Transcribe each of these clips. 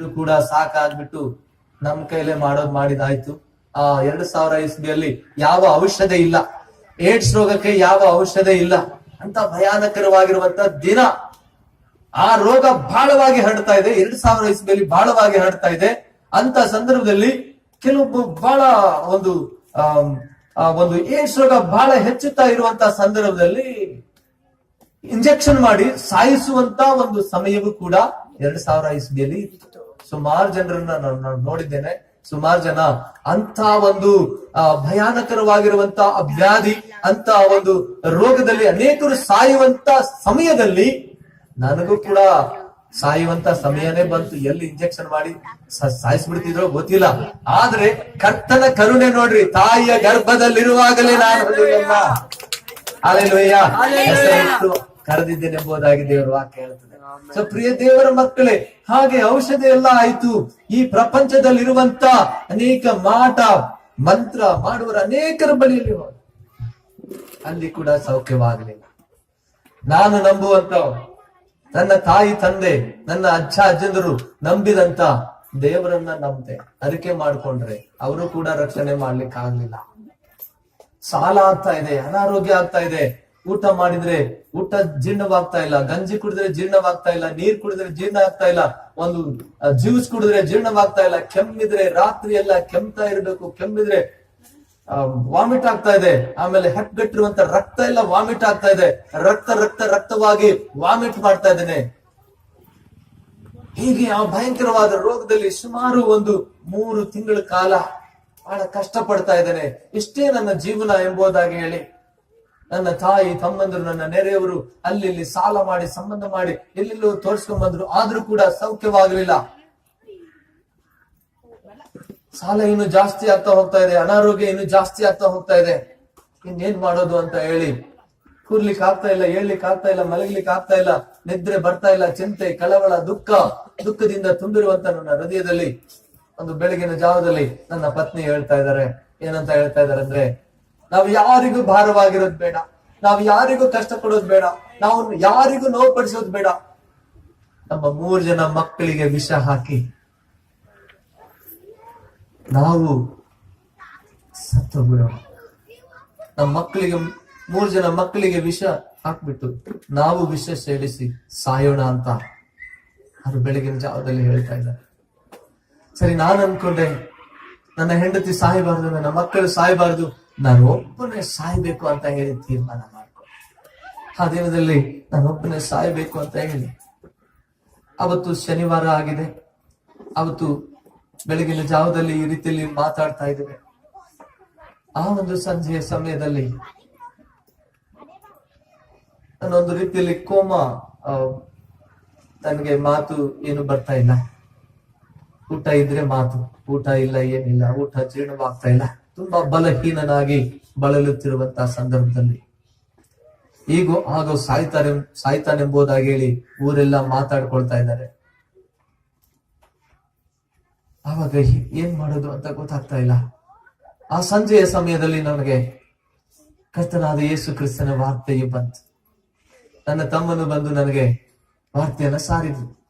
ಕೂಡ ಸಾಕಾಗ್ಬಿಟ್ಟು ನಮ್ ಕೈಲೇ ಮಾಡೋದ್ ಮಾಡಿದಾಯ್ತು. ಆ, ಎರಡ್ ಸಾವಿರ ಇಸ್ವಿಯಲ್ಲಿ ಯಾವ ಔಷಧ ಇಲ್ಲ. ಏಡ್ಸ್ ರೋಗಕ್ಕೆ ಯಾವ ಔಷಧ ಇಲ್ಲ. ಅಂತ ಭಯಾನಕರವಾಗಿರುವಂತ ದಿನ ಆ ರೋಗ ಬಹಳವಾಗಿ ಹರಡ್ತಾ ಇದೆ. ಎರಡ್ ಸಾವಿರ ಇಸ್ವಿಯಲ್ಲಿ ಬಹಳವಾಗಿ ಹರಡ್ತಾ ಇದೆ. ಅಂತ ಸಂದರ್ಭದಲ್ಲಿ ಕೆಲವೊಬ್ಬ ಬಹಳ ಒಂದು ಒಂದು ಏಡ್ಸ್ ರೋಗ ಬಹಳ ಹೆಚ್ಚುತ್ತಾ ಇರುವಂತ ಸಂದರ್ಭದಲ್ಲಿ ಇಂಜೆಕ್ಷನ್ ಮಾಡಿ ಸಾಯಿಸುವಂತ ಒಂದು ಸಮಯವೂ ಕೂಡ ಎರಡ್ ಸಾವಿರ ಇಸ್ವಿಯಲ್ಲಿ ಇತ್ತು. ಸುಮಾರು ಜನರನ್ನ ನಾನು ನೋಡಿದ್ದೇನೆ. ಸುಮಾರು ಜನ ಅಂತ ಒಂದು ಭಯಾನಕರವಾಗಿರುವಂತ ಅಭ್ಯಾಧಿ ಅಂತ ಒಂದು ರೋಗದಲ್ಲಿ ಅನೇಕರು ಸಾಯುವಂತ ಸಮಯದಲ್ಲಿ ನನಗೂ ಕೂಡ ಸಾಯುವಂತ ಸಮಯನೇ ಬಂತು. ಎಲ್ಲಿ ಇಂಜೆಕ್ಷನ್ ಮಾಡಿ ಸಾಯಿಸ್ಬಿಡ್ತಿದ್ರೋ ಗೊತ್ತಿಲ್ಲ. ಆದ್ರೆ ಕರ್ತನ ಕರುಣೆ ನೋಡ್ರಿ ತಾಯಿಯ ಗರ್ಭದಲ್ಲಿರುವಾಗಲೇ ನಾನು ಹೊರಲಿಲ್ಲ. ಲೋಯ್ಯ ಕರೆದಿದ್ದೇನೆ ಎಂಬುದಾಗಿ ದೇವರ ವಾಕ್ಯ ಹೇಳ್ತದೆ. ಸೊ ಪ್ರಿಯ ದೇವರ ಮಕ್ಕಳೇ, ಹಾಗೆ ಔಷಧ ಎಲ್ಲ ಆಯ್ತು. ಈ ಪ್ರಪಂಚದಲ್ಲಿರುವಂತ ಅನೇಕ ಮಾಟ, ಮಂತ್ರ ಮಾಡುವರ ಅನೇಕರ ಬಳಿಯಲ್ಲಿ ಹೋದ ಅಲ್ಲಿ ಕೂಡ ಸೌಖ್ಯವಾಗಲಿಲ್ಲ. ನಾನು ನಂಬುವಂತ ನನ್ನ ತಾಯಿ, ತಂದೆ, ನನ್ನ ಅಜ್ಜ, ಅಜ್ಜಂದರು ನಂಬಿದಂತ ದೇವರನ್ನ ನಂಬದೆ, ಅರಿಕೆ ಮಾಡ್ಕೊಂಡ್ರೆ ಅವರು ಕೂಡ ರಕ್ಷಣೆ ಮಾಡ್ಲಿಕ್ಕೆ ಆಗ್ಲಿಲ್ಲ ಸಾಲ ಆಗ್ತಾ ಇದೆ, ಅನಾರೋಗ್ಯ ಆಗ್ತಾ ಇದೆ. ಊಟ ಮಾಡಿದ್ರೆ ಊಟ ಜೀರ್ಣವಾಗ್ತಾ ಇಲ್ಲ, ಗಂಜಿ ಕುಡಿದ್ರೆ ಜೀರ್ಣವಾಗ್ತಾ ಇಲ್ಲ, ನೀರ್ ಕುಡಿದ್ರೆ ಜೀರ್ಣ ಆಗ್ತಾ ಇಲ್ಲ, ಒಂದು ಜ್ಯೂಸ್ ಕುಡಿದ್ರೆ ಜೀರ್ಣವಾಗ್ತಾ ಇಲ್ಲ, ಕೆಮ್ಮಿದ್ರೆ ರಾತ್ರಿ ಎಲ್ಲ ಕೆಮ್ತಾ ಇರ್ಬೇಕು, ಕೆಮ್ಮಿದ್ರೆ ವಾಮಿಟ್ ಆಗ್ತಾ ಇದೆ, ಆಮೇಲೆ ಹೆಪ್ಪಗಟ್ಟಿರುವಂತ ರಕ್ತ ಎಲ್ಲ ವಾಮಿಟ್ ಆಗ್ತಾ ಇದೆ, ರಕ್ತ ರಕ್ತ, ರಕ್ತವಾಗಿ ವಾಮಿಟ್ ಮಾಡ್ತಾ ಇದ್ದೇನೆ. ಹೀಗೆ ಆ ಭಯಂಕರವಾದ ರೋಗದಲ್ಲಿ ಸುಮಾರು ಒಂದು ಮೂರು ತಿಂಗಳ ಕಾಲ ಬಹಳ ಕಷ್ಟ ಪಡ್ತಾ ಇದ್ದೇನೆ. ಇಷ್ಟೇ ನನ್ನ ಜೀವನ ಎಂಬುದಾಗಿ ಹೇಳಿ. ನನ್ನ ತಾಯಿ ತಮ್ಮಂದರು, ನನ್ನ ನೆರೆಯವರು ಅಲ್ಲಿ ಇಲ್ಲಿ ಸಾಲ ಮಾಡಿ, ಸಂಬಂಧ ಮಾಡಿ ಎಲ್ಲೆಲ್ಲೋ ತೋರಿಸ್ಕೊಂಡ್ ಬಂದ್ರು. ಆದ್ರೂ ಕೂಡ ಸೌಖ್ಯವಾಗಲಿಲ್ಲ. ಸಾಲ ಇನ್ನು ಜಾಸ್ತಿ ಆಗ್ತಾ ಹೋಗ್ತಾ ಇದೆ. ಅನಾರೋಗ್ಯ ಇನ್ನು ಜಾಸ್ತಿ ಆಗ್ತಾ ಹೋಗ್ತಾ ಇದೆ. ಇನ್ನೇನ್ ಮಾಡೋದು ಅಂತ ಹೇಳಿ. ಕೂರ್ಲಿಕ್ಕೆ ಆಗ್ತಾ ಇಲ್ಲ ಹೇಳಲಿಕ್ಕೆ ಆಗ್ತಾ ಇಲ್ಲ, ಮಲಗ್ಲಿಕ್ಕೆ ಆಗ್ತಾ ಇಲ್ಲ, ನಿದ್ರೆ ಬರ್ತಾ ಇಲ್ಲ, ಚಿಂತೆ, ಕಳವಳ, ದುಃಖ, ದುಃಖದಿಂದ ತುಂಬಿರುವಂತ ನನ್ನ ಹೃದಯದಲ್ಲಿ, ಒಂದು ಬೆಳಗಿನ ಜಾವದಲ್ಲಿ ನನ್ನ ಪತ್ನಿ ಹೇಳ್ತಾ ಇದ್ದಾರೆ. ಏನಂತ ಹೇಳ್ತಾ ಇದ್ದಾರೆ ಅಂದ್ರೆ ನಾವು ಯಾರಿಗೂ ಭಾರವಾಗಿರೋದು ಬೇಡ. ನಾವು ಯಾರಿಗೂ ಕಷ್ಟ ಕೊಡೋದು ಬೇಡ. ನಾವು ಯಾರಿಗೂ ನೋವು ಪಡಿಸೋದು ಬೇಡ. ನಮ್ಮ ಮೂರ್ ಜನ ಮಕ್ಕಳಿಗೆ ವಿಷ ಹಾಕಿ ನಾವು ಸತ್ತೋಗ್ಬಿಡೋಣ. ನಮ್ಮ ಮಕ್ಕಳಿಗೆ, ಮೂರ್ ಜನ ಮಕ್ಕಳಿಗೆ ವಿಷ ಹಾಕ್ಬಿಟ್ಟು ನಾವು ವಿಷ ಸೇರಿಸಿ ಸಾಯೋಣ ಅಂತ ಅವರು ಬೆಳಗಿನ ಜಾವದಲ್ಲಿ ಹೇಳ್ತಾ ಇದ್ದಾರೆ. ಸರಿ, ನಾನು ಅನ್ಕೊಂಡೆ, ನನ್ನ ಹೆಂಡತಿ ಸಾಯಬಾರ್ದು, ನನ್ನ ಮಕ್ಕಳು ಸಾಯಬಾರ್ದು. ನಾನು ಒಬ್ಬನೇ ಸಾಯ್ಬೇಕು ಅಂತ ಹೇಳಿ ತೀರ್ಮಾನ ಮಾಡ್ಕೊ ಆ ದಿನದಲ್ಲಿ ನಾನೊಬ್ಬನೇ ಸಾಯ್ಬೇಕು ಅಂತ ಹೇಳಿ, ಅವತ್ತು ಶನಿವಾರ ಆಗಿದೆ. ಅವತ್ತು ಬೆಳಗಿನ ಜಾವದಲ್ಲಿ ಈ ರೀತಿಯಲ್ಲಿ ಮಾತಾಡ್ತಾ ಇದ್ದೇವೆ ಆ ಒಂದು ಸಂಜೆಯ ಸಮಯದಲ್ಲಿ ನಾನೊಂದು ರೀತಿಯಲ್ಲಿ ಕೋಮ ನನಗೆ ಮಾತು ಏನು ಬರ್ತಾ ಇಲ್ಲ. ಊಟ ಇದ್ರೆ ಮಾತು, ಊಟ ಇಲ್ಲ, ಏನಿಲ್ಲ, ಊಟ ಜೀರ್ಣವಾಗ್ತಾ ಇಲ್ಲ. ತುಂಬಾ ಬಲಹೀನನಾಗಿ ಬಳಲುತ್ತಿರುವಂತಹ ಸಂದರ್ಭದಲ್ಲಿ. ಈಗ ಹಾಗೂ ಸಾಯ್ತಾರೆ ಸಾಯ್ತಾನೆಂಬುದಾಗಿ ಹೇಳಿ ಊರೆಲ್ಲ ಮಾತಾಡ್ಕೊಳ್ತಾ ಇದ್ದಾರೆ. ಆವಾಗ ಏನ್ ಮಾಡೋದು ಅಂತ ಗೊತ್ತಾಗ್ತಾ ಇಲ್ಲ. ಆ ಸಂಜೆಯ ಸಮಯದಲ್ಲಿ ನನಗೆ ಕರ್ತನಾದ ಯೇಸು ಕ್ರಿಸ್ತನ ವಾರ್ತೆಯು ಬಂತು. ನನ್ನ ತಮ್ಮನು ಬಂದು ನನಗೆ ವಾರ್ತೆಯನ್ನ ಸಾರಿದ್ರು.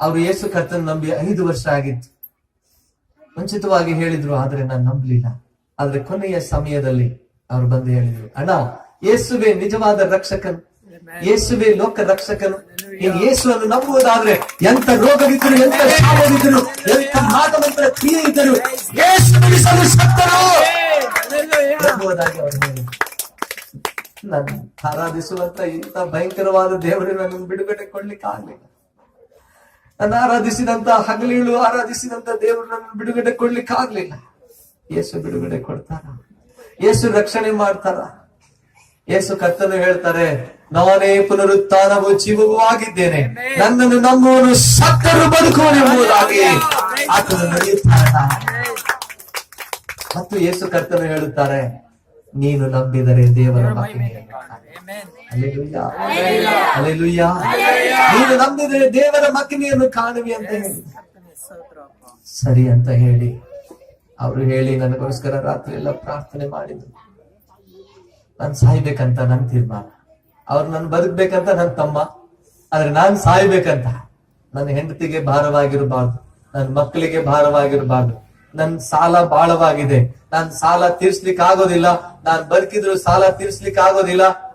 ಅವರು ಯೇಸು ಕರ್ತನ ನಂಬಿ ಐದು ವರ್ಷ ಆಗಿತ್ತು. ಮುಂಚಿತವಾಗಿ ಹೇಳಿದ್ರು, ಆದ್ರೆ ನಾನು ನಂಬಲಿಲ್ಲ. ಆದ್ರೆ ಕೊನೆಯ ಸಮಯದಲ್ಲಿ ಅವರು ಬಂದು ಹೇಳಿದ್ರು, ಅಣ್ಣ, ಯೇಸುವೆ ನಿಜವಾದ ರಕ್ಷಕನು. ಯೇಸುವೆ ಲೋಕ ರಕ್ಷಕನು. ನೀನು ನಂಬುವುದಾದ್ರೆ ಎಂತ ರೋಗವಿದ್ದರು, ಎಂತ ಶಾಪವಿದ್ದರು ಎಂತ ಮಾತಮಂತ್ರ ಕ್ರಿಯೆ ಇದ್ದರು ಯೇಸು ಶಕ್ತರು ನಾನು ಆರಾಧಿಸುವಂತ ಇಂಥ ಭಯಂಕರವಾದ ದೇವರನ್ನು ಬಿಡುಗಡೆ ಕೊಡ್ಲಿಕ್ಕೆ ಆಗ್ಲಿಲ್ಲ ನಾನು ಆರಾಧಿಸಿದಂತ ಹಗಲಿಳು ಆರಾಧಿಸಿದಂತ ದೇವರು ನನ್ನ ಬಿಡುಗಡೆ ಕೊಡ್ಲಿಕ್ಕೆ ಆಗ್ಲಿಲ್ಲ. ಯೇಸು ಬಿಡುಗಡೆ ಕೊಡ್ತಾರ. ಯೇಸು ರಕ್ಷಣೆ ಮಾಡ್ತಾರ. ಯೇಸು ಕರ್ತನು ಹೇಳ್ತಾರೆ ನಾನೇ ಪುನರುತ್ಥಾನವು ಜೀವವೂ ಆಗಿದ್ದೇನೆ. ನನ್ನನ್ನು ನಮ್ಮವನು ಸತ್ತರು ಬದುಕುವನೆಂಬುದಾಗಿ ಆತನು ನಡೆಯುತ್ತಾನೆ ಮತ್ತು ಯೇಸು ಕರ್ತನು ಹೇಳುತ್ತಾರೆ ನೀನು ನಂಬಿದರೆ ದೇವರ ಮಹಿಮೆಯನ್ನು. ನೀನು ನಂಬಿದ್ರೆ ದೇವರ ಮಹಿಮೆಯನ್ನು ಕಾಣುವಿ ಅಂತ ಹೇಳಿ. ಸರಿ ಅಂತ ಹೇಳಿ ಅವರು ಹೇಳಿ ನನಗೋಸ್ಕರ ರಾತ್ರಿ ಎಲ್ಲ ಪ್ರಾರ್ಥನೆ ಮಾಡಿದ್ರು. ನಾನು ಸಾಯ್ಬೇಕಂತ ನನ್ ತೀರ್ಮಾನ. ಅವ್ರು ನನ್ ಬದುಕ್ಬೇಕಂತ ನನ್ ತಮ್ಮ. ಆದ್ರೆ ನಾನ್ ಸಾಯ್ಬೇಕಂತ. ನನ್ನ ಹೆಂಡತಿಗೆ ಭಾರವಾಗಿರಬಾರ್ದು. ನನ್ನ ಮಕ್ಕಳಿಗೆ ಭಾರವಾಗಿರಬಾರ್ದು. ನನ್ ಸಾಲ ಬಾಳವಾಗಿದೆ. ನಾನ್ ಸಾಲ ತೀರ್ಸ್ಲಿಕ್ಕೆ ಆಗೋದಿಲ್ಲ ನಾನ್ ಬದುಕಿದ್ರು ಸಾಲ ತೀರ್ಸ್ಲಿಕ್ಕೆ ಆಗೋದಿಲ್ಲ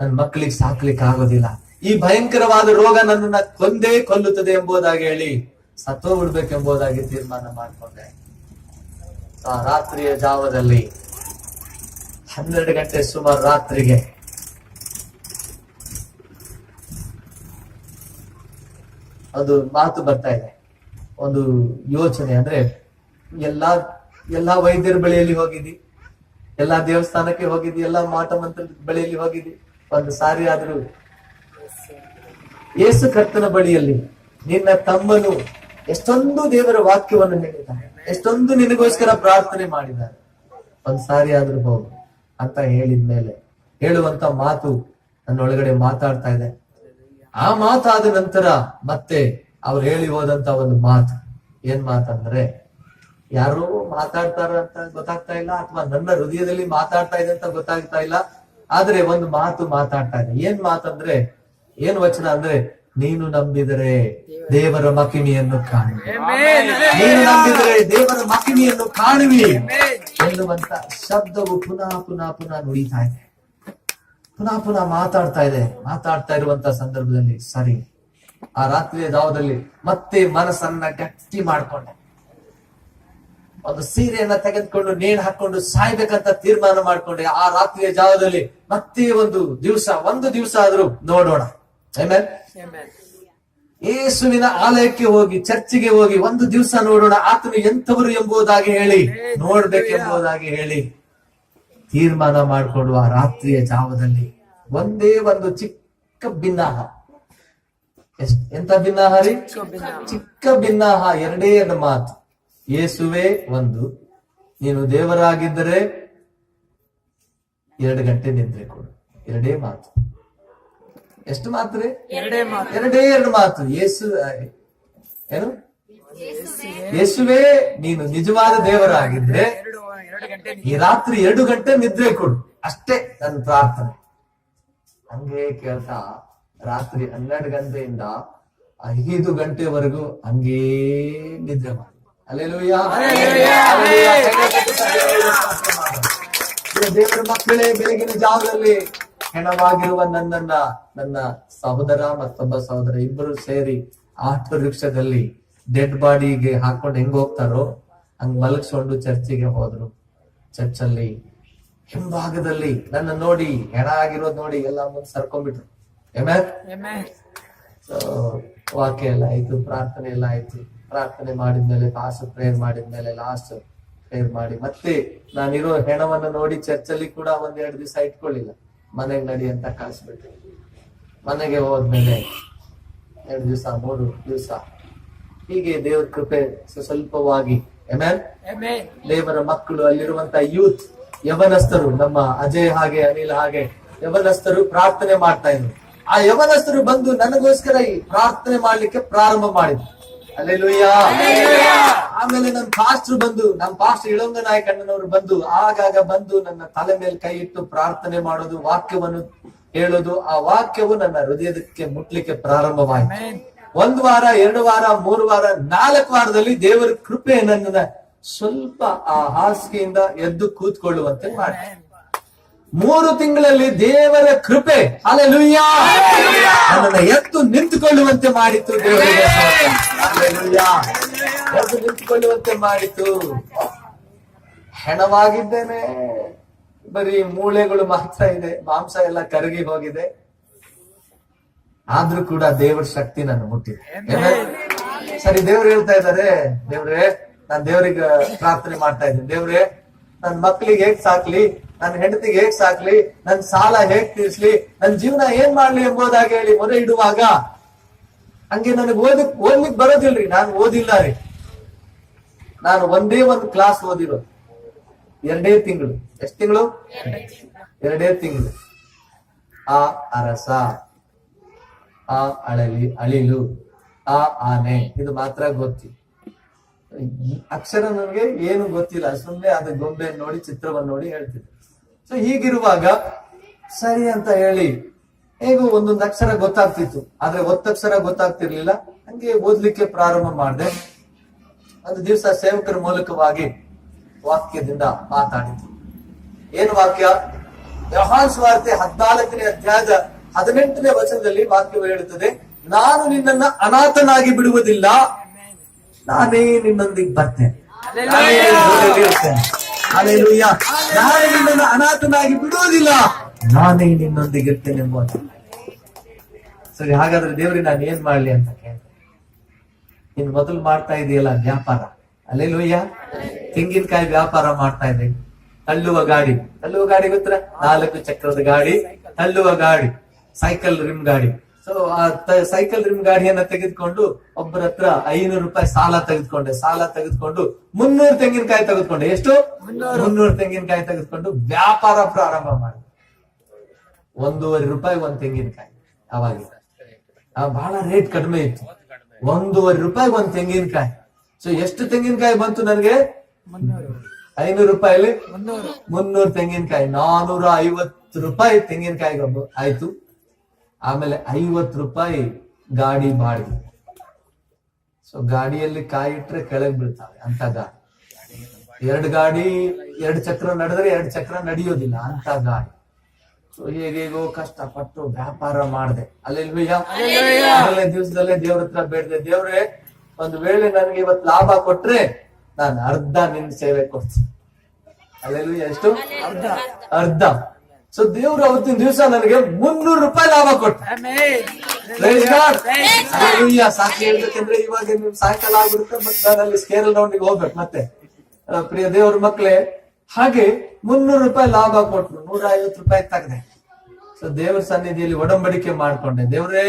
ನನ್ ಮಕ್ಕಳಿಗೆ ಸಾಕ್ಲಿಕ್ಕೆ ಆಗೋದಿಲ್ಲ. ಈ ಭಯಂಕರವಾದ ರೋಗ ನನ್ನನ್ನ ಕೊಂದೇ ಕೊಲ್ಲುತ್ತದೆ ಎಂಬುದಾಗಿ ಹೇಳಿ ಸತ್ತೋಗ್ಬಿಡ್ಬೇಕೆಂಬುದಾಗಿ ತೀರ್ಮಾನ ಮಾಡ್ಕೊಂಡೆ. ಆ ರಾತ್ರಿಯ ಜಾವದಲ್ಲಿ ಹನ್ನೆರಡು ಗಂಟೆ ಸುಮಾರು ರಾತ್ರಿಗೆ ಅದು ಮಾತು ಬರ್ತಾ ಇದೆ. ಒಂದು ಯೋಚನೆ ಅಂದ್ರೆ ಎಲ್ಲಾ ಎಲ್ಲಾ ವೈದ್ಯರ ಬಳಿಯಲ್ಲಿ ಹೋಗಿದ್ದಿ, ಎಲ್ಲಾ ದೇವಸ್ಥಾನಕ್ಕೆ ಹೋಗಿದ್ದಿ, ಎಲ್ಲಾ ಮಾಟ ಮಂತ್ರ ಬಳಿಯಲ್ಲಿ ಹೋಗಿದ್ದಿ. ಒಂದು ಸಾರಿ ಆದ್ರೂ. ಯೇಸು ಕರ್ತನ ಬಳಿಯಲ್ಲಿ ನಿನ್ನ ತಮ್ಮನು ಎಷ್ಟೊಂದು ದೇವರ ವಾಕ್ಯವನ್ನು ಹೇಳಿದ್ದಾನೆ, ಎಷ್ಟೊಂದು ನಿನಗೋಸ್ಕರ ಪ್ರಾರ್ಥನೆ ಮಾಡಿದ್ದಾರೆ ಒಂದು ಸಾರಿ ಆದ್ರೂ ಹೋಗು ಅಂತ ಹೇಳಿದ್ಮೇಲೆ ಹೇಳುವಂತ ಮಾತು ನನ್ನೊಳಗಡೆ ಮಾತಾಡ್ತಾ ಇದೆ. ಆ ಮಾತಾದ ನಂತರ ಮತ್ತೆ ಅವ್ರು ಹೇಳಿ ಹೋದಂತ ಒಂದು ಮಾತು, ಏನ್ ಮಾತಂದ್ರೆ, ಯಾರೋ ಮಾತಾಡ್ತಾರ ಅಂತ ಗೊತ್ತಾಗ್ತಾ ಇಲ್ಲ ಅಥವಾ ನನ್ನ ಹೃದಯದಲ್ಲಿ ಮಾತಾಡ್ತಾ ಇದೆ ಅಂತ ಗೊತ್ತಾಗ್ತಾ ಇಲ್ಲ. ಆದ್ರೆ ಒಂದು ಮಾತು ಮಾತಾಡ್ತಾ ಇದೆ ಏನ್ ಮಾತಂದ್ರೆ ಏನ್ ವಚನ ಅಂದ್ರೆ ನೀನು ನಂಬಿದರೆ ದೇವರ ಮಹಿಮೆಯನ್ನು ಕಾಣುವಿ. ನೀನು ನಂಬಿದರೆ ದೇವರ ಮಹಿಮೆಯನ್ನು ಕಾಣುವಿ ಎನ್ನುವಂತ ಶಬ್ದವು ಪುನಃ ಪುನಃ ಪುನಃ ನುಡಿತಾ ಇದೆ. ಪುನಃ ಪುನಃ ಮಾತಾಡ್ತಾ ಇದೆ. ಮಾತಾಡ್ತಾ ಇರುವಂತ ಸಂದರ್ಭದಲ್ಲಿ ಸರಿ ಆ ರಾತ್ರಿಯ ಜಾವದಲ್ಲಿ ಮತ್ತೆ ಮನಸ್ಸನ್ನ ಗಟ್ಟಿ ಮಾಡ್ಕೊಂಡೆ. ಒಂದು ಸೀರೆಯನ್ನ ತೆಗೆದುಕೊಂಡು ನೇಣು ಹಾಕೊಂಡು ಸಾಯ್ಬೇಕಂತ ತೀರ್ಮಾನ ಮಾಡ್ಕೊಂಡೆ. ಆ ರಾತ್ರಿಯ ಜಾವದಲ್ಲಿ ಮತ್ತೆ ಒಂದು ದಿವಸ ಒಂದು ದಿವಸ ಆದ್ರೂ ನೋಡೋಣ. ಏಸುವಿನ ಯೇಸುವಿನ ಆಲಯಕ್ಕೆ ಹೋಗಿ ಚರ್ಚಿಗೆ ಹೋಗಿ ಒಂದು ದಿವಸ ನೋಡೋಣ. ಆತನು ಎಂಥವರು ಎಂಬುದಾಗಿ ಹೇಳಿ ನೋಡ್ಬೇಕೆಂಬುದಾಗಿ ಹೇಳಿ ತೀರ್ಮಾನ ಮಾಡಿಕೊಂಡು ಆ ರಾತ್ರಿಯ ಜಾವದಲ್ಲಿ. ಒಂದೇ ಒಂದು ಚಿಕ್ಕ ಭಿನ್ನಾಹ. ಎಂತ ಭಿನ್ನಾಹ ರೀ? ಚಿಕ್ಕ ಭಿನ್ನಾಹ. ಎರಡೇ ಎರಡು ಮಾತು. ಯೇಸುವೆ ಒಂದು ನೀನು ದೇವರಾಗಿದ್ದರೆ ಎರಡು ಗಂಟೆ ನಿದ್ರೆ ಕೊಡು. ಎರಡೇ ಮಾತು. ಎಷ್ಟು ಮಾತು ಎರಡೇ ಮಾತು. ಎರಡೇ ಎರಡು ಮಾತು. ಯೇಸು ಏನು? ಯೇಸುವೆ. ನೀನು ನಿಜವಾದ ದೇವರಾಗಿದ್ರೆ ಈ ರಾತ್ರಿ ಎರಡು ಗಂಟೆ ನಿದ್ರೆ ಕೊಡು. ಅಷ್ಟೇ ನನ್ನ ಪ್ರಾರ್ಥನೆ. ಹಂಗೆ ಕೇಳ್ತಾ ರಾತ್ರಿ ಹನ್ನೆರಡು ಗಂಟೆಯಿಂದ ಐದು ಗಂಟೆವರೆಗೂ ಹಂಗೇ ನಿದ್ರೆ ಮಾಡಿ. ದೇವರ ಮಕ್ಕಳೇ ಬೆಳಗಿನ ಜಾಗದಲ್ಲಿ ಹೆಣವಾಗಿರುವ ನನ್ನನ್ನ ನನ್ನ ಸಹೋದರ ಮತ್ತೊಬ್ಬ ಸಹೋದರ ಇಬ್ಬರು ಸೇರಿ ಆಟೋ ರಿಕ್ಷಾದಲ್ಲಿ ಡೆಡ್ ಬಾಡಿಗೆ ಹಾಕೊಂಡು ಹೆಂಗ್ ಹೋಗ್ತಾರೋ ಹಂಗ್ ಮಲಗಿಸ್ಕೊಂಡು ಚರ್ಚಿಗೆ ಹೋದ್ರು. ಚರ್ಚಲ್ಲಿ ಹಿಂಭಾಗದಲ್ಲಿ ನನ್ನ ನೋಡಿ ಹೆಣ ಆಗಿರೋದ್ ನೋಡಿ ಎಲ್ಲ ಮುಂದೆ ಸರ್ಕೊಂಡ್ಬಿಟ್ರು. ವಾಕ್ಯ ಎಲ್ಲ ಆಯ್ತು ಪ್ರಾರ್ಥನೆ ಎಲ್ಲ ಆಯ್ತು. ಪ್ರಾರ್ಥನೆ ಮಾಡಿದ್ಮೇಲೆ ಲಾಸ್ಟ್ ಪ್ರೇಯರ್ ಮಾಡಿದ್ಮೇಲೆ ಲಾಸ್ಟ್ ಪ್ರೇಯರ್ ಮಾಡಿ ಮತ್ತೆ ನಾನಿರೋ ಹೆಣವನ್ನ ನೋಡಿ ಚರ್ಚಲ್ಲಿ ಕೂಡ ಒಂದೆರಡು ಎರಡು ದಿವಸ ಇಟ್ಕೊಳ್ಳಿಲ್ಲ. ಮನೆಗೆ ನಡಿ ಅಂತ ಕಳಿಸ್ಬಿಟ್ರು ಮನೆಗೆ ಹೋದ್ಮೇಲೆ ಎರಡು ದಿವಸ ಮೂರು ದಿವಸ. ಹೀಗೆ ದೇವ್ರ ಕೃಪೆ Amen. ದೇವರ ಮಕ್ಕಳು ಅಲ್ಲಿರುವಂತ ಯೂತ್ ಯವನಸ್ಥರು ನಮ್ಮ ಅಜಯ್ ಹಾಗೆ ಅನಿಲ್ ಹಾಗೆ ಯವನಸ್ಥರು ಪ್ರಾರ್ಥನೆ ಮಾಡ್ತಾ ಇದ್ರು. ಆ ಯವನಸ್ಥರು ಬಂದು ನನಗೋಸ್ಕರ ಈ ಪ್ರಾರ್ಥನೆ ಮಾಡ್ಲಿಕ್ಕೆ ಪ್ರಾರಂಭ ಮಾಡಿದ್ರು. ಆಮೇಲೆ ನನ್ನ ಪಾಸ್ಟರ್ ಬಂದು ನಮ್ಮ ಪಾಸ್ಟರ್ ಇಳಂಗ ನಾಯಕಣ್ಣನವರು ಬಂದು ಆಗಾಗ ಬಂದು ನನ್ನ ತಲೆ ಮೇಲೆ ಕೈ ಇಟ್ಟು ಪ್ರಾರ್ಥನೆ ಮಾಡೋದು ವಾಕ್ಯವನ್ನು ಹೇಳೋದು ಆ ವಾಕ್ಯವು ನನ್ನ ಹೃದಯಕ್ಕೆ ಮುಟ್ಲಿಕ್ಕೆ ಪ್ರಾರಂಭವಾಯಿತು. ಒಂದ್ ಒಂದು ವಾರ ಎರಡು ವಾರ ಮೂರು ವಾರ ನಾಲ್ಕು ವಾರದಲ್ಲಿ ದೇವರ ಕೃಪೆ ನನ್ನ ಸ್ವಲ್ಪ ಆ ಹಾಸಿಗೆಯಿಂದ ಎದ್ದು ಕೂತ್ಕೊಳ್ಳುವಂತೆ ಮಾಡಿ ಮೂರು ತಿಂಗಳಲ್ಲಿ ದೇವರ ಕೃಪೆ ಅಲ್ಲೆಲುಯ್ಯ ನನ್ನನ್ನ ಎದ್ದು ನಿಂತುಕೊಳ್ಳುವಂತೆ ಮಾಡಿತು ದೇವರಿಗೆ. ಎದ್ದು ನಿಂತುಕೊಳ್ಳುವಂತೆ ಮಾಡಿತು. ಹೆಣವಾಗಿದ್ದೇನೆ. ಬರೀ ಮೂಳೆಗಳು ಮಾತ್ರ ಇದೆ. ಮಾಂಸ ಎಲ್ಲ ಕರಗಿ ಹೋಗಿದೆ. ಆದ್ರೂ ಕೂಡ ದೇವರ ಶಕ್ತಿ ನನ್ನ ಮುಟ್ಟಿದೆ. ಸರಿ ದೇವ್ರು ಹೇಳ್ತಾ ಇದ್ದಾರೆ. ದೇವ್ರೆ ನಾನ್ ದೇವ್ರಿಗೆ ಪ್ರಾರ್ಥನೆ ಮಾಡ್ತಾ ಇದ್ದೀನಿ. ದೇವ್ರೇ ನನ್ ಮಕ್ಳಿಗೆ ಹೇಗ್ ಸಾಕ್ಲಿ, ನನ್ ಹೆಂಡತಿಗೆ ಹೇಗ್ ಸಾಕ್ಲಿ, ನನ್ ಸಾಲ ಹೇಗ್ ತೀರ್ಸ್ಲಿ, ನನ್ ಜೀವನ ಏನ್ ಮಾಡ್ಲಿ ಎಂಬುದಾಗಿ ಹೇಳಿ ಮೊರೆ ಇಡುವಾಗ, ಹಂಗೆ ನನಗೆ ಓದಕ್ ಓದ್ಲಿಕ್ ಬರೋದಿಲ್ರಿ, ನಾನು ಓದಿಲ್ಲ ರೀ. ನಾನು ಒಂದೇ ಒಂದು ಕ್ಲಾಸ್ ಓದಿರೋದು ಎರಡೇ ತಿಂಗಳು. ಎಷ್ಟ್ ತಿಂಗಳು? ಎರಡೇ ತಿಂಗಳು. ಆ ಅರಸ, ಆ ಅಳಲಿ ಅಳಿಲು, ಆ ಆನೆ, ಇದು ಮಾತ್ರ ಗೊತ್ತು. ಅಕ್ಷರ ನನಗೆ ಏನು ಗೊತ್ತಿಲ್ಲ ಸುಮ್ಮನೆ ಅದ ಗೊಂಬೆ ನೋಡಿ, ಚಿತ್ರವನ್ನು ನೋಡಿ ಹೇಳ್ತಿದ್ದೆ. ಸೊ ಹೀಗಿರುವಾಗ ಸರಿ ಅಂತ ಹೇಳಿ, ಹೇಗೂ ಒಂದೊಂದು ಅಕ್ಷರ ಗೊತ್ತಾಗ್ತಿತ್ತು. ಆದ್ರೆ ಒತ್ತಕ್ಷರ ಗೊತ್ತಾಗ್ತಿರ್ಲಿಲ್ಲ. ಹಂಗೆ ಓದ್ಲಿಕ್ಕೆ ಪ್ರಾರಂಭ ಮಾಡಿದೆ. ಒಂದು ದಿವಸ ಸೇವಕರ ಮೂಲಕವಾಗಿ ವಾಕ್ಯದಿಂದ ಮಾತಾಡಿತು ಏನು ವಾಕ್ಯ? ಯೋಹಾನ್ ಸ್ವಾರ್ತೆ ಹದಿನಾಲ್ಕನೇ ಅಧ್ಯಾಯದ ಹದಿನೆಂಟನೇ ವಚನದಲ್ಲಿ ವಾಕ್ಯವು ಹೇಳುತ್ತದೆ, ನಾನು ನಿನ್ನನ್ನ ಅನಾಥನಾಗಿ ಬಿಡುವುದಿಲ್ಲ ನಾನೇ ನಿನ್ನೊಂದಿಗೆ ಬರ್ತೇನೆ ನಾನೇ ನಿನ್ನನ್ನು ಅನಾಥನಾಗಿ ಬಿಡುವುದಿಲ್ಲ. ನಾನೇ ನಿನ್ನೊಂದಿಗೆ ಇರ್ತೇನೆ ಎಂಬುದು. ಸರಿ ಹಾಗಾದ್ರೆ ದೇವ್ರಿಗೆ ನಾನು ಏನ್ ಮಾಡ್ಲಿ ಅಂತ ಕೇಳ್ತೇನೆ ನೀನ್ ಮೊದಲು ಮಾಡ್ತಾ ಇದೆಯಲ್ಲ ವ್ಯಾಪಾರ. ಅಲ್ಲೇ ಲೋಯ್ಯ ತೆಂಗಿನಕಾಯಿ ವ್ಯಾಪಾರ ಮಾಡ್ತಾ ಇದ್ದೆ. ತಳ್ಳುವ ಗಾಡಿ. ತಳ್ಳುವ ಗಾಡಿ ಗೊತ್ತರ ನಾಲ್ಕು ಚಕ್ರದ ಗಾಡಿ ತಳ್ಳುವ ಗಾಡಿ ಸೈಕಲ್ ರಿಮ್ ಗಾಡಿ. ಸೊ ಆ ಸೈಕಲ್ ರಿಮ್ ಗಾಡಿಯನ್ನ ತೆಗೆದುಕೊಂಡು ಒಬ್ಬರ ಹತ್ರ ಐನೂರು ರೂಪಾಯಿ ಸಾಲ ತೆಗೆದುಕೊಂಡೆ. ಸಾಲ ತೆಗೆದುಕೊಂಡು ಮುನ್ನೂರು ತೆಂಗಿನಕಾಯಿ ತೆಗೆದುಕೊಂಡೆ. ಎಷ್ಟು? ಮುನ್ನೂರು. ತೆಂಗಿನಕಾಯಿ ತೆಗೆದುಕೊಂಡು ವ್ಯಾಪಾರ ಪ್ರಾರಂಭ ಮಾಡಿದೆ. ಒಂದೂವರೆ ರೂಪಾಯಿ ಒಂದ್ ತೆಂಗಿನಕಾಯಿ. ಅವಾಗ ಆ, ಬಹಳ ರೇಟ್ ಕಡಿಮೆ ಇತ್ತು. ಒಂದೂವರೆ ರೂಪಾಯಿ ಒಂದ್ ತೆಂಗಿನಕಾಯಿ. ಸೊ ಎಷ್ಟು ತೆಂಗಿನಕಾಯಿ ಬಂತು ನನಗೆ? ಐನೂರು ರೂಪಾಯಿಲಿ ಮುನ್ನೂರು. ತೆಂಗಿನಕಾಯಿ. ನಾನೂರ ಐವತ್ತು ರೂಪಾಯಿ ತೆಂಗಿನಕಾಯಿ ಆಯ್ತು. ಆಮೇಲೆ ಐವತ್ತು ರೂಪಾಯಿ ಗಾಡಿ ಬಾಡಿಗೆ ಸೊ ಗಾಡಿಯಲ್ಲಿ ಕಾಯಿ ಇಟ್ರೆ ಕೆಳಗ್ ಬೀಳ್ತಾವೆ ಅಂತ ಗಾಡಿ. ಎರಡು ಗಾಡಿ ಎರಡು ಚಕ್ರ ನಡೆದ್ರೆ ಎರಡು ಚಕ್ರ ನಡೆಯೋದಿಲ್ಲ ಅಂತ ಗಾಡಿ. ಸೊ ಹೇಗೇಗೋ ಕಷ್ಟಪಟ್ಟು ವ್ಯಾಪಾರ ಮಾಡಿದೆ. ಅಲ್ಲಿ ಮೊದಲನೇ ದಿವಸದಲ್ಲೇ ದೇವ್ರ ಹತ್ರ ಬೇಡದೆ ದೇವ್ರೆ ಒಂದು ವೇಳೆ ನನಗೆ ಇವತ್ತು ಲಾಭ ಕೊಟ್ರೆ ನಾನು ಅರ್ಧ ನಿನ್ ಸೇವೆ ಕೊಡ್ತೀನಿ. ಅಲ್ಲೆಲ್ಲೂ ಎಷ್ಟು? ಅರ್ಧ ಅರ್ಧ. ಸೊ ದೇವ್ರು ಅವತ್ತಿನ ದಿವಸ ನನಗೆ ಮುನ್ನೂರು ರೂಪಾಯಿ ಲಾಭ ಕೊಟ್ಟ ಹೇಳ್ಬೇಕಂದ್ರೆ ಇವಾಗ ನಿಮ್ ಸಾಯಂಕಾಲ ಆಗ್ಬಿಡುತ್ತೆ ಮತ್ತೆ ನಾನಲ್ಲಿ ಸ್ಕೇಲ್ ಸ್ಕೇರಲ್ ರೌಂಡಿಗೆ ಹೋಗ್ಬೇಕು. ಮತ್ತೆ ಪ್ರಿಯ ದೇವ್ರ ಮಕ್ಳೆ ಹಾಗೆ ಮುನ್ನೂರು ರೂಪಾಯಿ ಲಾಭ ಕೊಟ್ರು. ನೂರ ಐವತ್ತು ರೂಪಾಯಿ ತೆಗ್ದೆ. ಸೊ ದೇವ್ರ ಸನ್ನಿಧಿಯಲ್ಲಿ ಒಡಂಬಡಿಕೆ ಮಾಡ್ಕೊಂಡೆ. ದೇವ್ರೇ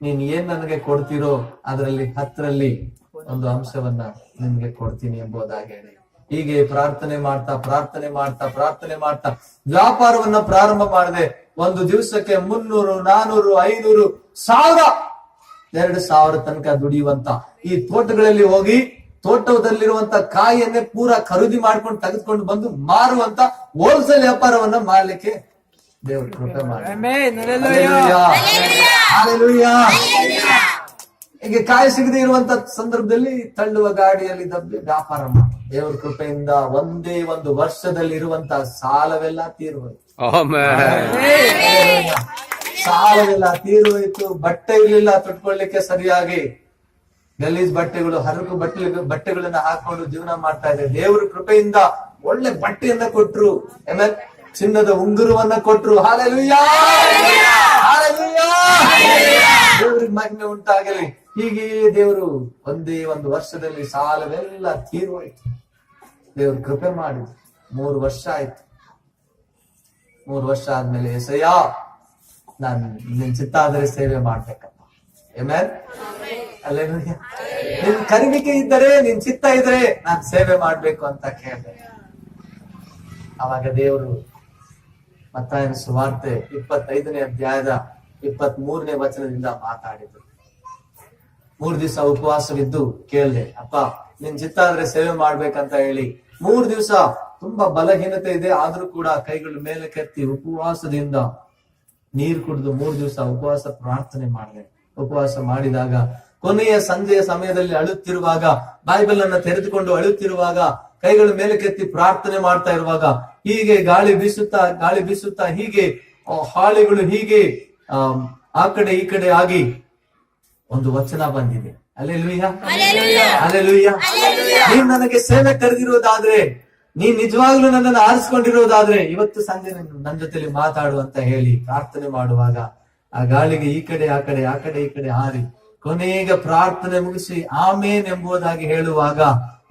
ನೀನ್ ಏನ್ ನನಗೆ ಕೊಡ್ತೀರೋ ಅದರಲ್ಲಿ ಹತ್ತರಲ್ಲಿ ಒಂದು ಅಂಶವನ್ನ ನಿಮ್ಗೆ ಕೊಡ್ತೀನಿ ಎಂಬುದಾಗಿ ಹೇಳಿ. ಹೀಗೆ ಪ್ರಾರ್ಥನೆ ಮಾಡ್ತಾ ಪ್ರಾರ್ಥನೆ ಮಾಡ್ತಾ ಪ್ರಾರ್ಥನೆ ಮಾಡ್ತಾ ವ್ಯಾಪಾರವನ್ನ ಪ್ರಾರಂಭ ಮಾಡಿದೆ. ಒಂದು ದಿವಸಕ್ಕೆ ಮುನ್ನೂರು ನಾನೂರು ಐನೂರು ಸಾವಿರ ಎರಡು ಸಾವಿರ ತನಕ ದುಡಿಯುವಂತ ಈ ತೋಟಗಳಲ್ಲಿ ಹೋಗಿ ತೋಟದಲ್ಲಿರುವಂತ ಕಾಯಿಯನ್ನೇ ಪೂರಾ ಖರೀದಿ ಮಾಡ್ಕೊಂಡು ತೆಗೆದುಕೊಂಡು ಬಂದು ಮಾರುವಂತ ಹೋಲ್ಸೇಲ್ ವ್ಯಾಪಾರವನ್ನ ಮಾಡ್ಲಿಕ್ಕೆ ದೇವರು ಕೃಪೆ ಮಾಡಿ ಹೀಗೆ ಕಾಯಿ ಸಿಗದೆ ಇರುವಂತ ಸಂದರ್ಭದಲ್ಲಿ ತಳ್ಳುವ ಗಾಡಿಯಲ್ಲಿ ದಬ್ಬಿ ವ್ಯಾಪಾರ ಮಾಡಿ ದೇವರ ಕೃಪೆಯಿಂದ ಒಂದೇ ಒಂದು ವರ್ಷದಲ್ಲಿ ಇರುವಂತ ಸಾಲವೆಲ್ಲ ತೀರುವುದು ಸಾಲವೆಲ್ಲ ತೀರುಹೋಯ್ತು ಬಟ್ಟೆ ಇರ್ಲಿಲ್ಲ ತೊಟ್ಕೊಳ್ಳಿಕ್ಕೆ ಸರಿಯಾಗಿ. ಗಲೀಜ್ ಬಟ್ಟೆಗಳು ಹರಕು ಬಟ್ಟೆ ಬಟ್ಟೆಗಳನ್ನ ಹಾಕೊಂಡು ಜೀವನ ಮಾಡ್ತಾ ಇದೆ ದೇವರ ಕೃಪೆಯಿಂದ ಒಳ್ಳೆ ಬಟ್ಟೆಯನ್ನ ಕೊಟ್ರು. ಆಮೇಲೆ ಚಿನ್ನದ ಉಂಗುರವನ್ನ ಕೊಟ್ರು. ಹಾಲೆಲುಯ್ಯ! ದೇವರಿಗೆ ಮಹಿಮೆ ಉಂಟಾಗಲಿ. ಹೀಗೆ ದೇವರು ಒಂದೇ ಒಂದು ವರ್ಷದಲ್ಲಿ ಸಾಲವೆಲ್ಲ ತೀರೋಯ್ತು ದೇವ್ರ ಕೃಪೆ ಮಾಡಿದ್ರು ಮೂರು ವರ್ಷ ಆಯ್ತು. ಮೂರು ವರ್ಷ ಆದ್ಮೇಲೆ ಎಸಯ್ಯ ನಾನು ನಿನ್ ಚಿತ್ತ ಆದರೆ ಸೇವೆ ಮಾಡ್ಬೇಕಪ್ಪ. ಏಮೇಲ್ ಅಲ್ಲೇ ನಿನ್ ಕರಿವಿಕೆ ಇದ್ದರೆ, ನಿನ್ ಚಿತ್ತ ಇದ್ರೆ ನಾನ್ ಸೇವೆ ಮಾಡ್ಬೇಕು ಅಂತ ಕೇಳಿದೆ. ಅವಾಗ ದೇವರು ಮತ್ತಾಯನ ಸುವಾರ್ತೆ ಇಪ್ಪತ್ತೈದನೇ ಅಧ್ಯಾಯದ ಇಪ್ಪತ್ತ್ ಮೂರನೇ ವಚನದಿಂದ ಮಾತಾಡಿದ್ರು. ಮೂರ್ ದಿವಸ ಉಪವಾಸವಿದ್ದು ಕೇಳಿದೆ, ಅಪ್ಪ, ನಿನ್ ಚಿತ್ತ ಆದ್ರೆ ಸೇವೆ ಮಾಡ್ಬೇಕಂತ ಹೇಳಿ ಮೂರ್ ದಿವಸ ತುಂಬಾ ಬಲಹೀನತೆ ಇದೆ. ಆದ್ರೂ ಕೂಡ ಕೈಗಳು ಮೇಲೆ ಕೆತ್ತಿ ಉಪವಾಸದಿಂದ ನೀರು ಕುಡಿದು ಮೂರು ದಿವಸ ಉಪವಾಸ ಪ್ರಾರ್ಥನೆ ಮಾಡಿದೆ. ಉಪವಾಸ ಮಾಡಿದಾಗ ಕೊನೆಯ ಸಂಜೆಯ ಸಮಯದಲ್ಲಿ ಅಳುತ್ತಿರುವಾಗ ಬೈಬಲ್ ಅನ್ನ ತೆರೆದುಕೊಂಡು ಅಳುತ್ತಿರುವಾಗ ಕೈಗಳು ಮೇಲೆ ಕೆತ್ತಿ ಪ್ರಾರ್ಥನೆ ಮಾಡ್ತಾ ಇರುವಾಗ ಹೀಗೆ ಗಾಳಿ ಬೀಸುತ್ತಾ ಗಾಳಿ ಬೀಸುತ್ತಾ ಹೀಗೆ ಹಾಳೆಗಳು ಹೀಗೆ ಆ, ಕಡೆ ಈ ಕಡೆ ಆಗಿ ಒಂದು ವಚನ ಬಂದಿದೆ. ನೀನ್ ನನಗೆ ಸೇವೆ ಕರೆದಿರೋದಾದ್ರೆ ನೀನ್ ನಿಜವಾಗ್ಲೂ ನನ್ನನ್ನು ಆರಿಸ್ಕೊಂಡಿರೋದಾದ್ರೆ ಇವತ್ತು ಸಂಜೆ ನೀನು ನನ್ನ ಜೊತೆಲಿ ಮಾತಾಡು ಅಂತ ಹೇಳಿ ಪ್ರಾರ್ಥನೆ ಮಾಡುವಾಗ ಆ ಗಾಳಿಗೆ ಈ ಕಡೆ ಆ ಕಡೆ ಆ ಕಡೆ ಈ ಕಡೆ ಹಾರಿ ಕೊನೆಗೆ ಪ್ರಾರ್ಥನೆ ಮುಗಿಸಿ ಆಮೇನ್ ಎಂಬುದಾಗಿ ಹೇಳುವಾಗ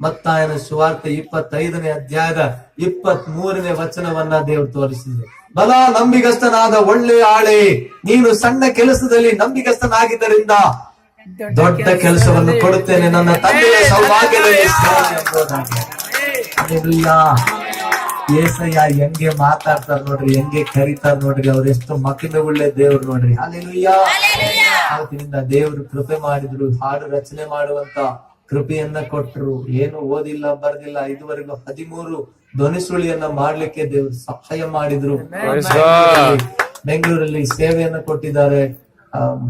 ಮತ್ತಾಯನ ಸುವಾರ್ತೆ ಇಪ್ಪತ್ತೈದನೇ ಅಧ್ಯಾಯದ ಇಪ್ಪತ್ ಮೂರನೇ ವಚನವನ್ನ ದೇವರು ತೋರಿಸಿದೆ ಬಲ ನಂಬಿಗಸ್ತನಾದ ಒಳ್ಳೆ ಆಳೆ ನೀನು ಸಣ್ಣ ಕೆಲಸದಲ್ಲಿ ನಂಬಿಗಸ್ತನಾಗಿದ್ದರಿಂದ ದೊಡ್ಡ ಕೆಲಸವನ್ನು ಕೊಡುತ್ತೇನೆ ನನ್ನ ತಂದೆಯ ಸೌಭಾಗ್ಯ. ಏಸಯ್ಯ ಹೆಂಗೆ ಮಾತಾಡ್ತಾರ ನೋಡ್ರಿ ಹೆಂಗೆ ಕರೀತಾರ ನೋಡ್ರಿ ಅವ್ರ ಎಷ್ಟು ಮಕ್ಕಳು ಒಳ್ಳೆ ದೇವ್ರು ನೋಡ್ರಿ. ಅಲ್ಲಿಂದ ಅವತ್ತಿನಿಂದ ದೇವರು ಕೃಪೆ ಮಾಡಿದ್ರು ಹಾಡು ರಚನೆ ಮಾಡುವಂತ ಕೃಪೆಯನ್ನ ಕೊಟ್ರು. ಏನು ಓದಿಲ್ಲ ಬರ್ದಿಲ್ಲ ಇದುವರೆಗೂ ಹದಿಮೂರು ಧ್ವನಿ ಸುಳಿಯನ್ನ ಮಾಡ್ಲಿಕ್ಕೆ ದೇವ್ರು ಸಹಾಯ ಮಾಡಿದ್ರು. ಬೆಂಗಳೂರಲ್ಲಿ ಸೇವೆಯನ್ನ ಕೊಟ್ಟಿದ್ದಾರೆ. ಆಮ್,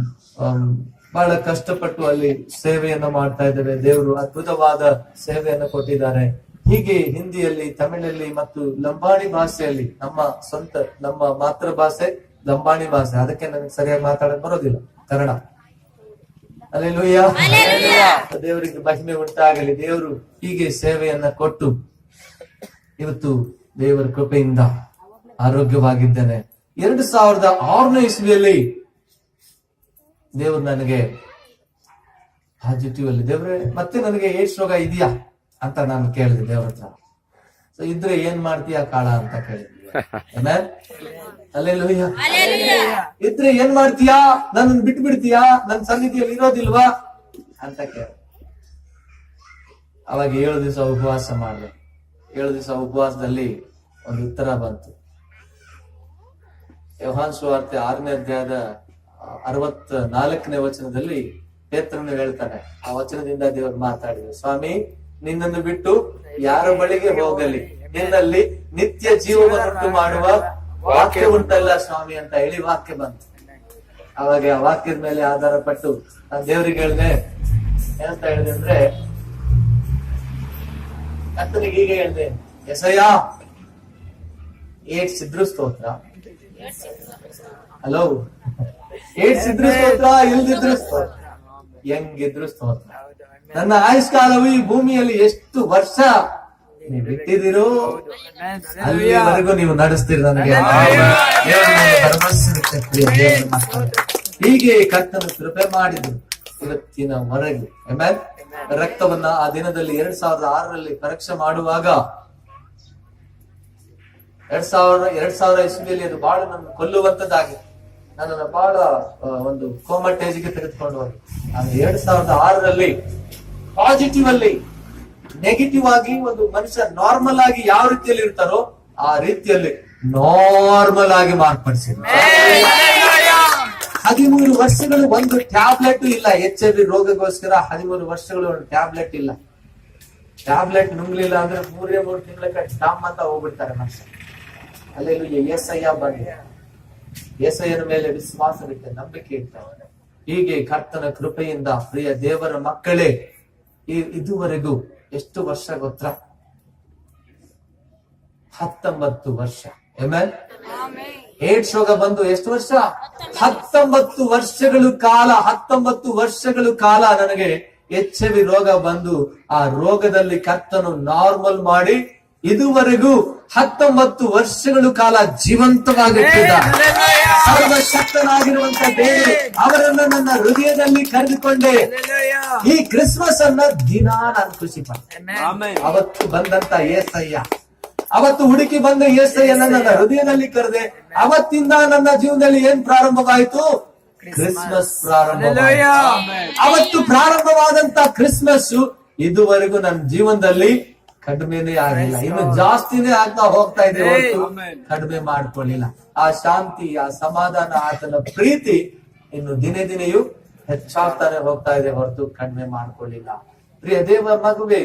ಬಹಳ ಕಷ್ಟಪಟ್ಟು ಅಲ್ಲಿ ಸೇವೆಯನ್ನು ಮಾಡ್ತಾ ಇದ್ದಾರೆ ದೇವರು ಅದ್ಭುತವಾದ ಸೇವೆಯನ್ನು ಕೊಟ್ಟಿದ್ದಾರೆ. ಹೀಗೆ ಹಿಂದಿಯಲ್ಲಿ ತಮಿಳಲ್ಲಿ ಮತ್ತು ಲಂಬಾಣಿ ಭಾಷೆಯಲ್ಲಿ ನಮ್ಮ ಸ್ವಂತ ನಮ್ಮ ಮಾತೃ ಭಾಷೆ ಲಂಬಾಣಿ ಭಾಷೆ. ಅದಕ್ಕೆ ನನಗೆ ಸರಿಯಾಗಿ ಮಾತಾಡಕ್ ಬರೋದಿಲ್ಲ. ಕನ್ನಡ. ಅಲ್ಲೆಲ್ಲೂಯ್ಯ ದೇವರಿಗೆ ಮಹಿಮೆ ಉಂಟಾಗಲಿ. ದೇವರು ಹೀಗೆ ಸೇವೆಯನ್ನ ಕೊಟ್ಟು ಇವತ್ತು ದೇವರ ಕೃಪೆಯಿಂದ ಆರೋಗ್ಯವಾಗಿದ್ದೇನೆ. ಎರಡು ಸಾವಿರದ ಆರನೇ ಇಸ್ವಿಯಲ್ಲಿ ದೇವರು ನನಗೆ ಪಾಸಿಟಿವ್ ಅಲ್ಲಿ ದೇವ್ರೆ ಮತ್ತೆ ನನಗೆ ಏಡ್ಸ್ ರೋಗ ಇದೆಯಾ ಅಂತ ನಾನು ಕೇಳಿದೆ ದೇವ್ರ ಹತ್ರ. ಸೊ ಇದ್ರೆ ಏನ್ ಮಾಡ್ತೀಯಾ ಕಾಳ ಅಂತ ಕೇಳಿದ್ವಿ. ಅಲ್ಲೆಲ್ಲೂಯ್ಯ ಇದ್ರೆ ಏನ್ ಮಾಡ್ತೀಯಾ? ನನ್ನ ಬಿಟ್ಟು ಬಿಡ್ತೀಯಾ ನನ್ನ ಸನ್ನಿಧಿಯಲ್ಲಿ ಇರೋದಿಲ್ವಾ? ಅಂತ ಕೇಳ ಅವಾಗ ಏಳು ದಿವಸ ಉಪವಾಸ ಮಾಡಿದೆ. ಏಳು ದಿವಸ ಉಪವಾಸದಲ್ಲಿ ಒಂದು ಉತ್ತರ ಬಂತು. ಯೋಹಾನ್ ಸುವಾರ್ತೆ ಆರನೇ ಅಧ್ಯಾಯದ ಅರವತ್ ನಾಲ್ಕನೇ ವಚನದಲ್ಲಿ ಪೇತ್ರನು ಹೇಳ್ತಾನೆ ಆ ವಚನದಿಂದ ದೇವರು ಮಾತಾಡಿದ್ರು ಸ್ವಾಮಿ ನಿನ್ನನ್ನು ಬಿಟ್ಟು ಯಾರ ಬಳಿಗೆ ಹೋಗಲಿ? ನಿನ್ನಲ್ಲಿ ನಿತ್ಯ ಜೀವವನ್ನುಂಟು ಮಾಡುವ ವಾಕ್ಯ ಉಂಟಲ್ಲ ಸ್ವಾಮಿ ಅಂತ ಹೇಳಿ ವಾಕ್ಯ ಬಂತು. ಅವಾಗ ಆ ವಾಕ್ಯದ ಮೇಲೆ ಆಧಾರ ಪಟ್ಟು ನಾನು ದೇವರಿಗೆ ಹೇಳಿದೆ ಏನಂತ ಹೇಳಿದೆ ಅಂದ್ರೆ ಕರ್ತನಿಗೆ ಹೀಗೆ ಹೇಳಿದೆ ಎಸಯ್ಯ ಏಟ್ ಸಿದ್ರು ಸ್ತೋತ್ರ. ಹಲೋ ಏಡ್ಸ್ ಇದ್ರು ಸ್ತೋತ್ರ, ಇಲ್ದಿದ್ರು ಸ್ತೋತ್ರ. ಹೆಂಗಿದ್ರು ಸ್ತೋತ್ರ. ನನ್ನ ಆಯುಷ್ಕಾಲವು ಈ ಭೂಮಿಯಲ್ಲಿ ಎಷ್ಟು ವರ್ಷ ನೀವು ಬಿಟ್ಟಿದಿರೋ ಅಲ್ಲಿವರೆಗೂ ನೀವು ನಡೆಸ್ತೀರಿ ನನಗೆ. ಹೀಗೆ ಕರ್ತನ ಕೃಪೆ ಮಾಡಿದ್ರು ಇವತ್ತಿನ ವರೆಗೆ ರಕ್ತವನ್ನ ಆ ದಿನದಲ್ಲಿ ಎರಡ್ ಸಾವಿರದ ಆರರಲ್ಲಿ ಪರೀಕ್ಷೆ ಮಾಡುವಾಗ, ಎರಡ್ ಸಾವಿರ ಎರಡ್ ಸಾವಿರ ಇಸ್ವಿಯಲ್ಲಿ ಅದು ಬಾಳು ನಮ್ಗೆ ಕೊಲ್ಲುವಂತದ್ದಾಗಿದೆ ನನ್ನನ್ನು ಬಹಳ ಒಂದು ಕೋಮಟೇಜ್ಗೆ ತೆಗೆದುಕೊಂಡು ಹೋಗಿ ನಾನು ಎರಡ್ ಸಾವಿರದ ಆರರಲ್ಲಿ ಪಾಸಿಟಿವ್ ಅಲ್ಲಿ ನೆಗೆಟಿವ್ ಆಗಿ ಒಂದು ಮನುಷ್ಯ ನಾರ್ಮಲ್ ಆಗಿ ಯಾವ ರೀತಿಯಲ್ಲಿ ಇರ್ತಾರೋ ಆ ರೀತಿಯಲ್ಲಿ ನಾರ್ಮಲ್ ಆಗಿ ಮಾರ್ಪಡಿಸಿದ್ರು ಹದಿಮೂರು ವರ್ಷಗಳು ಒಂದು ಟ್ಯಾಬ್ಲೆಟ್ ಇಲ್ಲ. ಎಚ್ ಐ ವಿ ರೋಗಕ್ಕೋಸ್ಕರ ಹದಿಮೂರು ವರ್ಷಗಳು ಒಂದು ಟ್ಯಾಬ್ಲೆಟ್ ಇಲ್ಲ. ಟ್ಯಾಬ್ಲೆಟ್ ನುಂಗ್ಲಿಲ್ಲ ಅಂದ್ರೆ ಮೂರೇ ಮೂರು ತಿಂಗಳ ಡಾಮ್ ಅಂತ ಹೋಗ್ಬಿಡ್ತಾರೆ ಮನುಷ್ಯ. ಅಲ್ಲೆಲ್ಲೂ ಎಸ್ ಐ ಬಂದಿದೆ. ಏಸಯ್ಯನ ಮೇಲೆ ವಿಶ್ವಾಸವಿಟ್ಟು ನಂಬಿಕೆ ಇಟ್ಟವನು. ಹೀಗೆ ಕರ್ತನ ಕೃಪೆಯಿಂದ ಪ್ರಿಯ ದೇವರ ಮಕ್ಕಳೇ ಈ ಇದುವರೆಗೂ ಎಷ್ಟು ವರ್ಷ ಗೊತ್ತ? ಹತ್ತೊಂಬತ್ತು ವರ್ಷ. ಆಮೇಲೆ ಏಡ್ಸ್ ರೋಗ ಬಂದು ಎಷ್ಟು ವರ್ಷ? ಹತ್ತೊಂಬತ್ತು ವರ್ಷಗಳು ಕಾಲ ಹತ್ತೊಂಬತ್ತು ವರ್ಷಗಳು ಕಾಲ ನನಗೆ ಎಚ್ ವಿ ರೋಗ ಬಂದು ಆ ರೋಗದಲ್ಲಿ ಕರ್ತನು ನಾರ್ಮಲ್ ಮಾಡಿ ಇದುವರೆಗೂ ಹತ್ತೊಂಬತ್ತು ವರ್ಷಗಳು ಕಾಲ ಜೀವಂತವಾಗಿಟ್ಟಿದ್ದಾರೆ ಸರ್ವಶಕ್ತನಾಗಿರುವಂತ ದೇವರು ಅವರನ್ನ ನನ್ನ ಹೃದಯದಲ್ಲಿ ಕರೆದುಕೊಂಡೆ. ಈ ಕ್ರಿಸ್ಮಸ್ ಅನ್ನ ದಿನ ನಾನು ಖುಷಿ ಪಡ್ತೇನೆ. ಅವತ್ತು ಬಂದಂತ ಏಸಯ್ಯ. ಅವತ್ತು ಹುಡುಕಿ ಬಂದ ಏಸಯ್ಯನ ನನ್ನ ಹೃದಯದಲ್ಲಿ ಕರೆದೆ. ಅವತ್ತಿಂದ ನನ್ನ ಜೀವನದಲ್ಲಿ ಏನ್ ಪ್ರಾರಂಭವಾಯಿತು? ಕ್ರಿಸ್ಮಸ್ ಪ್ರಾರಂಭ ಅವತ್ತು ಪ್ರಾರಂಭವಾದಂತ ಕ್ರಿಸ್ಮಸ್ ಇದುವರೆಗೂ ನನ್ನ ಜೀವನದಲ್ಲಿ ಕಡಿಮೆನೇ ಆಗಿಲ್ಲ ಇನ್ನು ಜಾಸ್ತಿನೇ ಆಗ್ತಾ ಹೋಗ್ತಾ ಇದೆ ಕಡಿಮೆ ಮಾಡ್ಕೊಳ್ಳಿಲ್ಲ. ಆ ಶಾಂತಿ ಆ ಸಮಾಧಾನ ಆತನ ಪ್ರೀತಿ ಇನ್ನು ದಿನೇ ದಿನೆಯೂ ಹೆಚ್ಚಾಗ್ತಾನೆ ಹೋಗ್ತಾ ಇದೆ ಹೊರತು ಕಡಿಮೆ ಮಾಡ್ಕೊಳ್ಳಿಲ್ಲ. ಪ್ರಿಯ ದೇವ ಮಗುವೆ